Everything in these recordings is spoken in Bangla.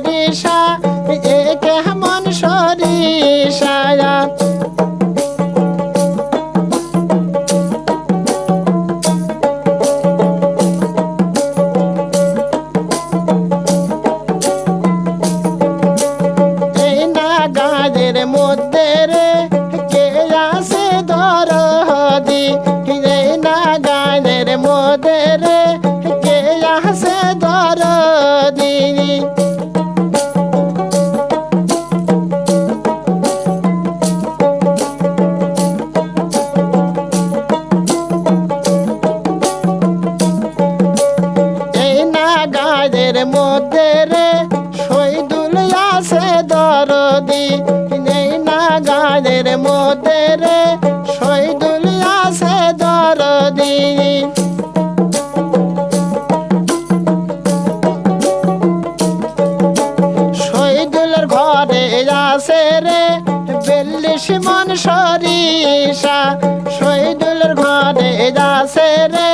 সরিষা এ কেমন সরিষা এই গাজের মধ্যে রে, শহীদুল আছে দরদি। এই না গাজের মধ্যে রে, শহীদুল আছে দরদি। শহীদুলের ঘরে আছে রে, বিল্লিশ মন সরিষা। শহীদুলের ঘরে আছে রে,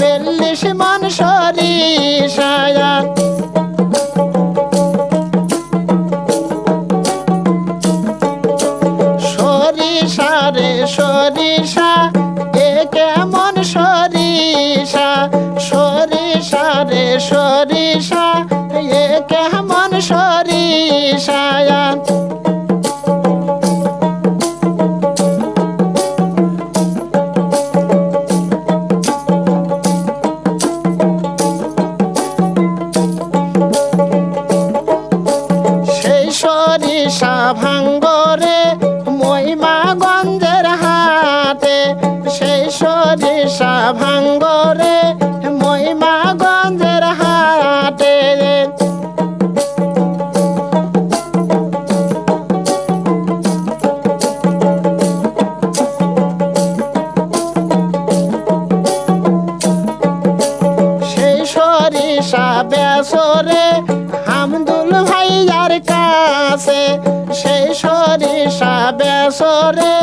বিল্লিশ মন সরিষা। রে সরিষা এ কেমন সরিষা? সরিষা রে সরিষা এ কেমন সরিষা? সেই সরিষা ভাঙ্গরে মহিমাগঞ্জের হাটে। সেই সরিষা বেসরে হামদুল ভাইয়ার কাছে সেই সরিষা বেসরে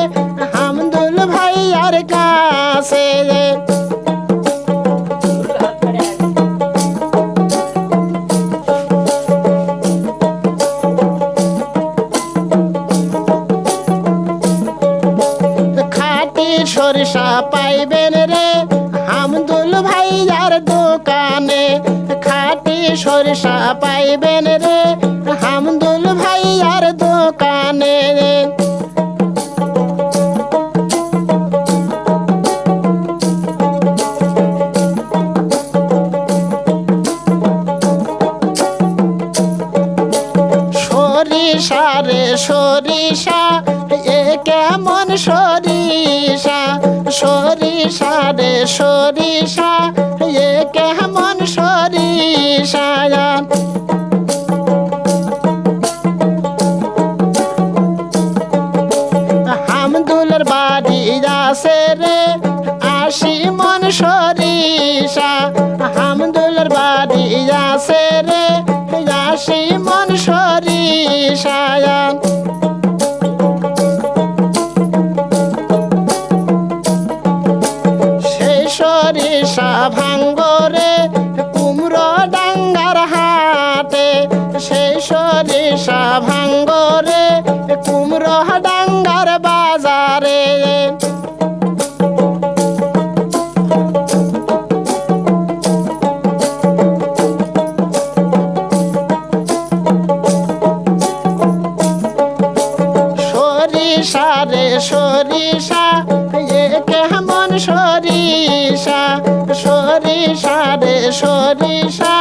সরিষা পাইবেন রে। হামদুল ভাইয়ার দোকানে খাটি সরিষা পাইবেন রে। হামদুল ভাইয়ার দোকানে। সরিষা রে, সরিষা আছে রে, আশি মন সরিষা, হামদুলের বাড়ি আছে রে, আশি মন সরিষা। সেই সরিষা ভাঙ্গরে সরিষা রে সরিষা এ কেমন সরিষা? সরিষা রে সরিষা